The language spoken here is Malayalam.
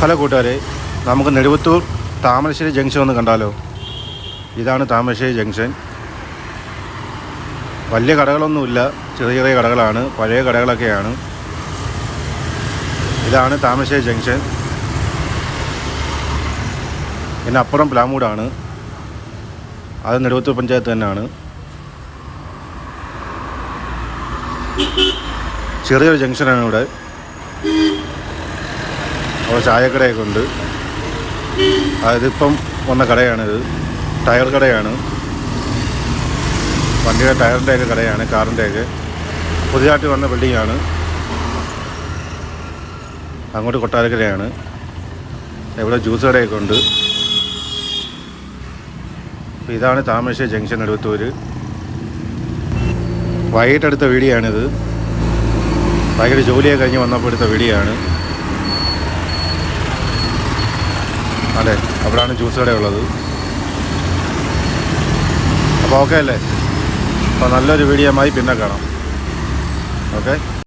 ഹലോ കൂട്ടുകാരെ നമുക്ക് നെടുവത്തൂർ താമരശ്ശേരി ജംഗ്ഷൻ ഒന്ന് കണ്ടാലോ? ഇതാണ് താമരശ്ശേരി ജംഗ്ഷൻ. വലിയ കടകളൊന്നുമില്ല ചെറിയ ചെറിയ കടകളാണ് പഴയ കടകളൊക്കെയാണ്. ഇതാണ് താമരശ്ശേരി ജംഗ്ഷൻ. പിന്നെ അപ്പുറം പ്ലാമൂടാണ്. അത് നെടുവത്തൂർ പഞ്ചായത്ത് തന്നെയാണ്. ചെറിയൊരു ജംഗ്ഷനാണ് ഇവിടെ. അപ്പോൾ ചായക്കടയൊക്കെ ഉണ്ട്. അതിപ്പം വന്ന കടയാണിത്. ടയർ കടയാണ്. വണ്ടിയുടെ ടയറിന്റെയൊക്കെ കടയാണ് കാറിന്റെയൊക്കെ പുതിയതായിട്ട് വന്ന ബിൽഡിങ്ങാണ്. അങ്ങോട്ട് കൊട്ടാരക്കരയാണ്. ഇവിടെ ജ്യൂസ് കടയൊക്കെ ഉണ്ട്. ഇതാണ് താമരശ്ശേരി ജംഗ്ഷൻ എടുത്തൂര് വൈകിട്ടെടുത്ത വീഡിയോ ആണിത് വൈകിട്ട് ജോലിയൊക്കെ കഴിഞ്ഞ് വന്നപ്പോൾ എടുത്ത വീഡിയോ ആണ് അതെ അവിടെയാണ് ജ്യൂസ് കടയുള്ളത് അപ്പോൾ ഓക്കെ അല്ലേ? അപ്പോൾ നല്ലൊരു വീഡിയോ ആയി പിന്നെ കാണാം. ഓക്കെ